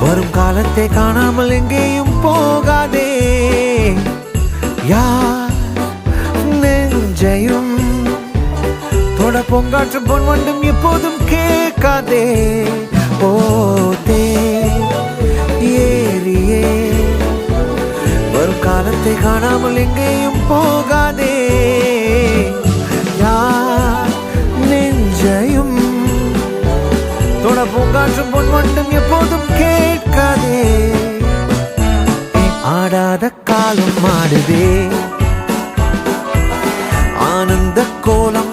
வரும் காலத்தை காணாமல் எங்கேயும் போகாதே. யார் நெஞ்சையும் தொட பொங்காற்று பொன் வண்டும் எப்போதும் கேட்காதே. போதே ஏரியே வரும் காலத்தை காணாமல் எங்கேயும் போகாதே. தொட பூங்காற்றும் பொன் மட்டும் எப்போதும் கேட்காதே. ஆடாத காலம் ஆடுதே ஆனந்த கோலம்